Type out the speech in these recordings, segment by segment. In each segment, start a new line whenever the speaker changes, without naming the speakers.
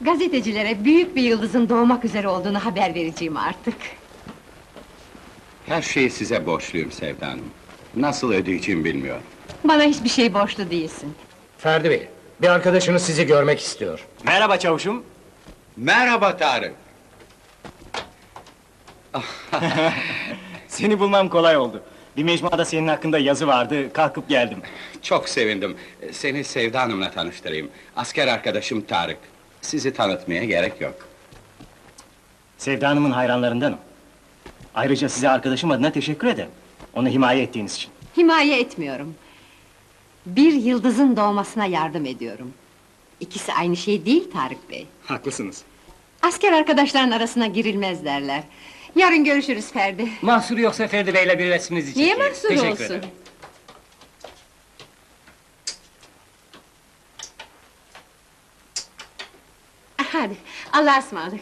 Gazetecilere büyük bir yıldızın doğmak üzere olduğunu haber vereceğim artık.
Her şeyi size borçluyum Sevda Hanım. Nasıl ödeyeceğim bilmiyorum.
Bana hiçbir şey borçlu değilsin.
Ferdi Bey, bir arkadaşınız sizi görmek istiyor.
Merhaba çavuşum.
Merhaba Tarık.
Seni bulmam kolay oldu. Bir mecmuada senin hakkında yazı vardı, kalkıp geldim.
Çok sevindim. Seni Sevda Hanım'la tanıştırayım. Asker arkadaşım Tarık. Sizi tanıtmaya gerek yok.
Sevda Hanım'ın hayranlarındanım. Ayrıca size arkadaşım adına teşekkür ederim. Onu himaye ettiğiniz için.
Himaye etmiyorum. Bir yıldızın doğmasına yardım ediyorum. İkisi aynı şey değil Tarık Bey.
Haklısınız.
Asker arkadaşların arasına girilmez derler. Yarın görüşürüz Ferdi.
Mahsur yoksa Ferdi Bey'le bir resminizi
Niye
çekeyim.
mahsur
Teşekkür
olsun?
ederim.
Hadi, Allah'a ısmarladık.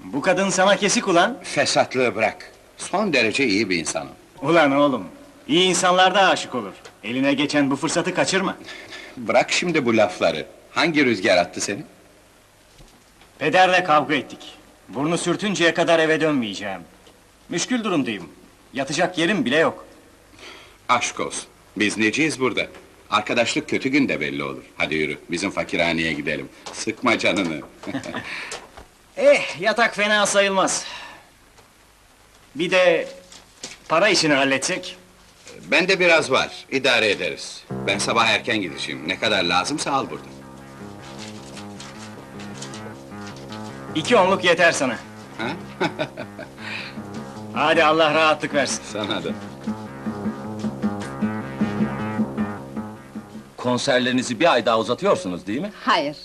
Bu kadın sana kesik ulan.
Fesatlığı bırak. Son derece iyi bir insanım.
Ulan oğlum, iyi insanlar da aşık olur. Eline geçen bu fırsatı kaçırma.
Bırak şimdi bu lafları. Hangi rüzgar attı seni?
Pederle kavga ettik. Burnu sürtünceye kadar eve dönmeyeceğim. Müşkül durumdayım. Yatacak yerim bile yok.
Aşk olsun. Biz neciyiz burada? Arkadaşlık kötü günde belli olur. Hadi yürü, bizim fakirhaneye gidelim. Sıkma canını.
Eh, yatak fena sayılmaz. Bir de para işini halletsek.
Bende biraz var, idare ederiz. Ben sabah erken gideceğim. Ne kadar lazımsa al burada.
İki onluk yeter sana.
Ha?
Hadi Allah rahatlık versin.
Sana da.
Konserlerinizi bir ay daha uzatıyorsunuz değil mi?
Hayır.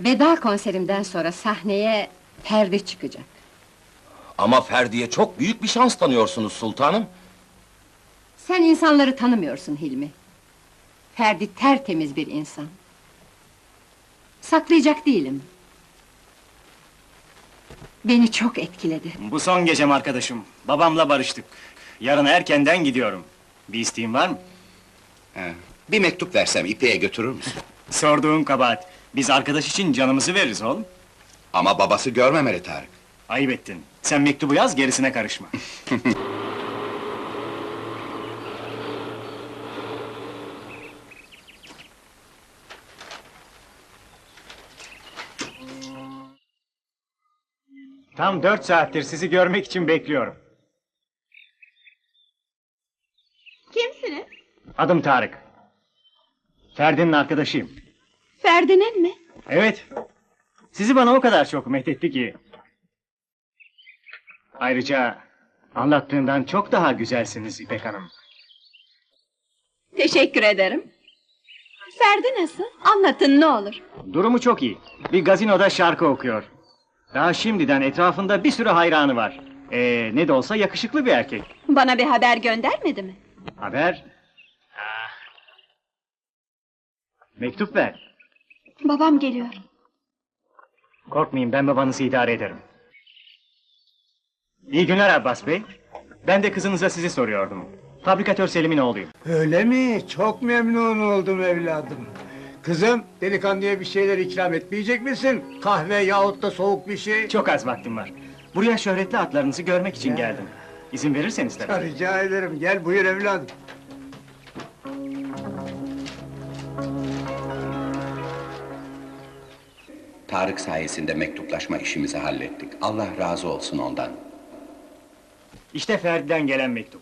Veda konserimden sonra sahneye Ferdi çıkacak.
Ama Ferdi'ye çok büyük bir şans tanıyorsunuz sultanım.
Sen insanları tanımıyorsun Hilmi. Ferdi tertemiz bir insan. Saklayacak değilim. Beni çok etkiledi.
Bu son gecem arkadaşım. Babamla barıştık. Yarın erkenden gidiyorum. Bir isteğin var mı?
Ha. Bir mektup versem İpek'e götürür müsün?
Sorduğun kabahat. Biz arkadaş için canımızı veririz oğlum.
Ama babası görmemeli Tarık.
Ayıp ettin. Sen mektubu yaz, gerisine karışma. Tam dört saattir sizi görmek için bekliyorum.
Kimsiniz?
Adım Tarık. Ferdi'nin arkadaşıyım.
Ferdi'nin mi?
Evet. Sizi bana o kadar çok methetti ki. Ayrıca anlattığından çok daha güzelsiniz İpek Hanım.
Teşekkür ederim. Ferdi nasıl? Anlatın ne olur.
Durumu çok iyi. Bir gazinoda şarkı okuyor. Daha şimdiden etrafında bir sürü hayranı var. Ee, ne de olsa yakışıklı bir erkek.
Bana bir haber göndermedi mi?
Haber? Mektup ver.
Babam geliyor.
Korkmayın ben babanızı idare ederim. İyi günler Abbas Bey. Ben de kızınıza sizi soruyordum. Fabrikatör Selim'in oğluyum.
Öyle mi? Çok memnun oldum evladım. Kızım, delikanlıya bir şeyler ikram etmeyecek misin? Kahve yahut da soğuk bir şey.
Çok az vaktim var. Buraya şöhretli atlarınızı görmek için geldim. İzin verirseniz tabii.
Rica ederim, gel buyur evladım.
Tarık sayesinde mektuplaşma işimizi hallettik. Allah razı olsun ondan.
İşte Ferdi'den gelen mektup.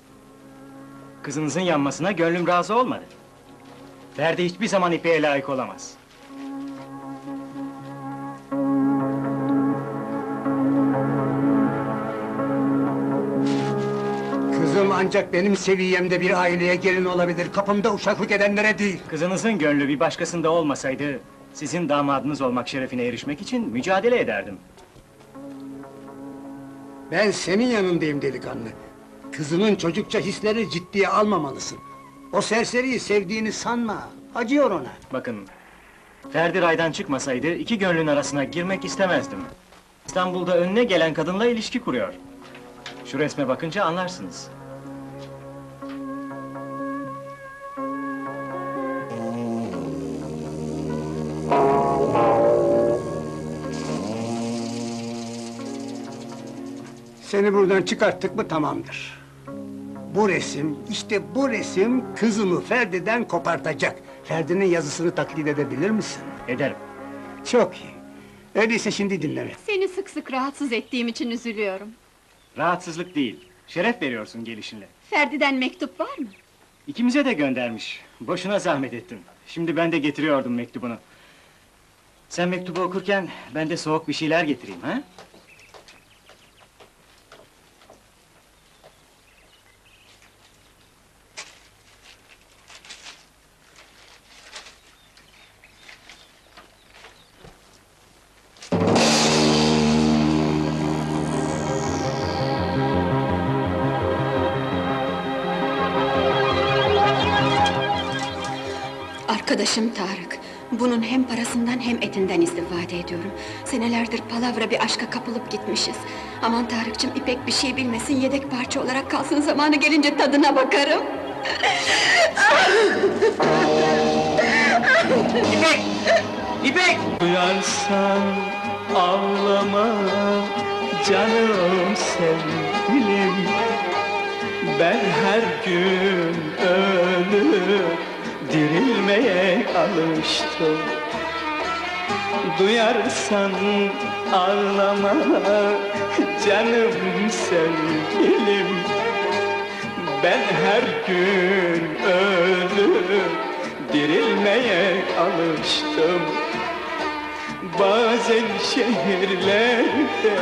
Kızınızın yanmasına gönlüm razı olmadı. Ferdi hiçbir zaman İpek'e layık olamaz.
Kızım ancak benim seviyemde bir aileye gelin olabilir. Kapımda uşaklık edenlere değil.
Kızınızın gönlü bir başkasında olmasaydı... ...sizin damadınız olmak şerefine erişmek için mücadele ederdim.
Ben senin yanındayım delikanlı. Kızının çocukça hisleri ciddiye almamalısın. O serseriyi sevdiğini sanma. Acıyor ona.
Bakın... Ferdi raydan çıkmasaydı iki gönlün arasına girmek istemezdim. İstanbul'da önüne gelen kadınla ilişki kuruyor. Şu resme bakınca anlarsınız.
Seni buradan çıkarttık mı tamamdır. Bu resim, işte bu resim kızımı Ferdi'den kopartacak. Ferdi'nin yazısını taklit edebilir misin?
Ederim.
Çok iyi. Öyleyse şimdi dinle beni.
Seni sık sık rahatsız ettiğim için üzülüyorum.
Rahatsızlık değil. Şeref veriyorsun gelişinle.
Ferdi'den mektup var mı?
İkimize de göndermiş. Boşuna zahmet ettin. Şimdi ben de getiriyordum mektubunu. Sen mektubu okurken ben de soğuk bir şeyler getireyim ha?
Arkadaşım Tarık. Bunun hem parasından hem etinden istifade ediyorum. Senelerdir palavra bir aşka kapılıp gitmişiz. Aman Tarık'cığım İpek bir şey bilmesin, yedek parça olarak kalsın zamanı gelince tadına bakarım.
Duyarsan ağlama canım sevgilim Ben her gün ölüp dirilmeye alıştım Duyarsan ağlama canım sevgilim. Ben her gün ölüp dirilmeye alıştım Bazen şehirlerde,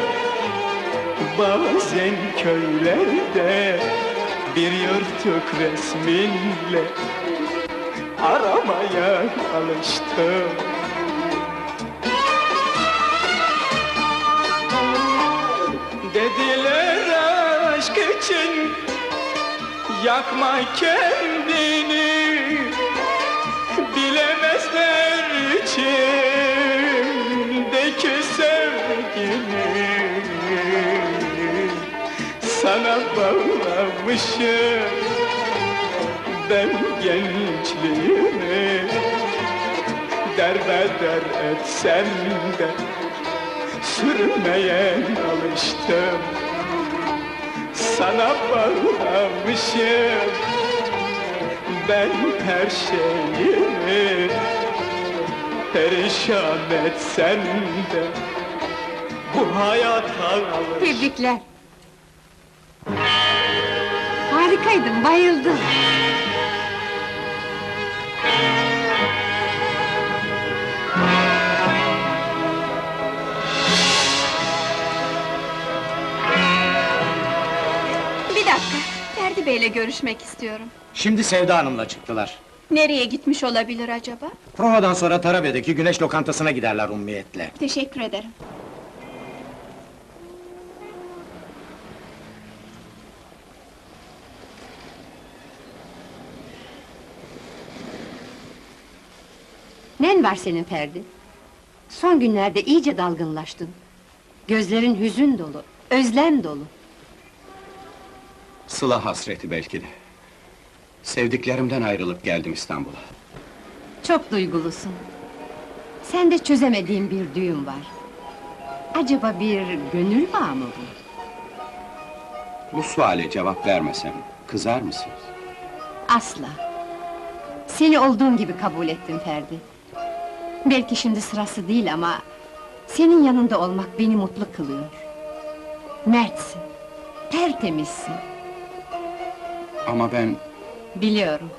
bazen köylerde Bir yırtık resminle aramaya alıştım. Dediler aşk için yakma kendini Bilemezler içimdeki sevgini. Sana bağlamışım ben gençliğimi Derbeder etsem de sürmeye alıştım Sana bağlamışım ben her şeyimi perişan etsem de bu hayata alış.
Tebrikler. Harikaydın, bayıldım.
Bir dakika, Ferdi Bey'le görüşmek istiyorum.
Şimdi Sevda Hanım'la çıktılar.
Nereye gitmiş olabilir acaba?
Provadan sonra Tarabya'daki güneş lokantasına giderler ummiyetle.
Teşekkür ederim.
Nen var senin Ferdi? Son günlerde iyice dalgınlaştın. Gözlerin hüzün dolu, özlem dolu.
Sıla hasreti belki de. Sevdiklerimden ayrılıp geldim İstanbul'a.
Çok duygulusun. Sende çözemediğim bir düğüm var. Acaba bir gönül bağı mı bu?
Bu suale cevap vermesem kızar mısınız?
Asla. Seni olduğun gibi kabul ettim Ferdi. Belki şimdi sırası değil ama... ...senin yanında olmak beni mutlu kılıyor. Mertsin, tertemizsin.
Ama ben
Biliyorum.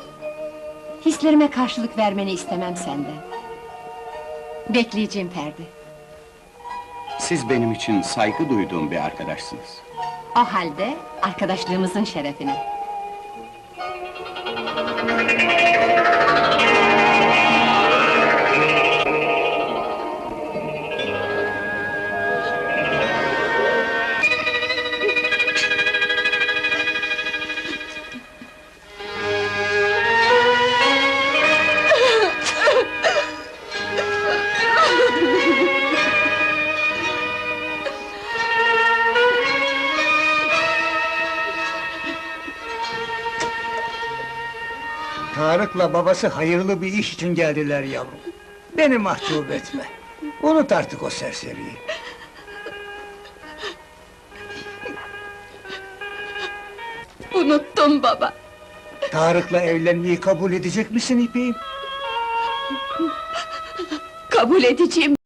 Hislerime karşılık vermeni istemem senden. Bekleyeceğim Ferdi.
siz benim için saygı duyduğum bir arkadaşsınız.
O halde arkadaşlığımızın şerefine.
Tarık'la babası hayırlı bir iş için geldiler yavrum. Beni mahcup etme. Unut artık o serseriyi.
Unuttum baba.
Tarık'la evlenmeyi kabul edecek misin İpek'im?
Kabul edeceğim